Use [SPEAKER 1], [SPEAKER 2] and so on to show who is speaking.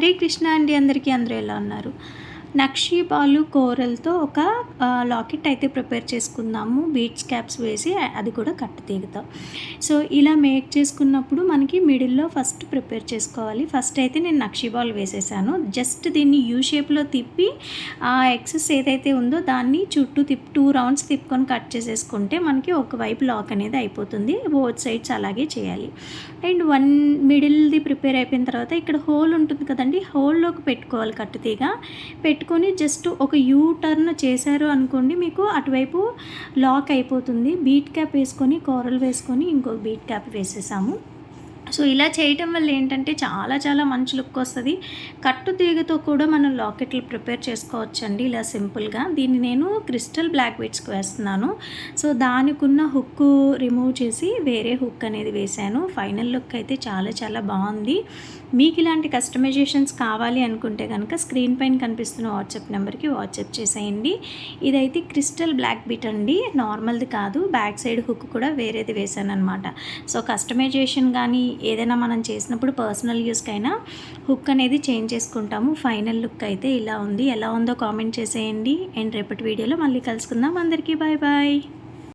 [SPEAKER 1] హరే కృష్ణ అండి అందరికీ అందరూ ఎలా ఉన్నారు? నక్షీపాలు కూరలతో కోరల్తో ఒక లాకెట్ అయితే ప్రిపేర్ చేసుకుందాము. బీట్స్ క్యాప్స్ వేసి అది కూడా కట్టు తీగుతాం సో ఇలా మేక్ చేసుకున్నప్పుడు మనకి మిడిల్లో ఫస్ట్ ప్రిపేర్ చేసుకోవాలి. ఫస్ట్ అయితే నేను నక్షీబాల్ వేసేసాను. జస్ట్ దీన్ని యూ షేప్లో తిప్పి ఆ ఎక్సెస్ ఏదైతే ఉందో దాన్ని చుట్టూ తిప్పి టూ రౌండ్స్ తిప్పుకొని కట్ చేసేసుకుంటే మనకి ఒకవైపు లాక్ అనేది అయిపోతుంది. బోత్ సైడ్స్ అలాగే చేయాలి. అండ్ వన్ మిడిల్ది ప్రిపేర్ అయిపోయిన తర్వాత ఇక్కడ హోల్ ఉంటుంది కదండి హోల్లోకి పెట్టుకోవాలి కట్టుతీగ పెట్టుకొని జస్ట్ ఒక యూ టర్న్ చేశారు అనుకోండి మీకు అటువైపు లాక్ అయిపోతుంది. బీట్ క్యాప్ వేసుకొని కూరలు వేసుకొని ఇంకొక బీట్ క్యాప్ వేసేసాము. సో ఇలా చేయటం వల్ల ఏంటంటే చాలా చాలా మంచి లుక్ వస్తుంది. కట్టు తీగతో కూడా మనం లాకెట్లు ప్రిపేర్ చేసుకోవచ్చండి ఇలా సింపుల్గా. దీన్ని నేను క్రిస్టల్ బ్లాక్ బీట్స్కి వేస్తున్నాను. సో దానికున్న హుక్ రిమూవ్ చేసి వేరే హుక్ అనేది వేశాను. ఫైనల్ లుక్ అయితే చాలా చాలా బాగుంది. మీకు ఇలాంటి కస్టమైజేషన్స్ కావాలి అనుకుంటే కనుక స్క్రీన్ పైన కనిపిస్తున్న వాట్సాప్ నెంబర్కి వాట్సాప్ చేసేయండి. ఇదైతే క్రిస్టల్ బ్లాక్ బీట్ అండి. నార్మల్ది కాదు. బ్యాక్ సైడ్ హుక్ కూడా వేరేది వేసాను అనమాట సో కస్టమైజేషన్ కానీ ఏదైనా మనం చేసినప్పుడు పర్సనల్ యూస్కైనా హుక్ అనేది చేంజ్ చేసుకుంటాము. ఫైనల్ లుక్ అయితే ఇలా ఉంది. ఎలా ఉందో కామెంట్ చేసేయండి. అండ్ రేపటి వీడియోలో మళ్ళీ కలుసుకుందాం. అందరికీ బాయ్ బాయ్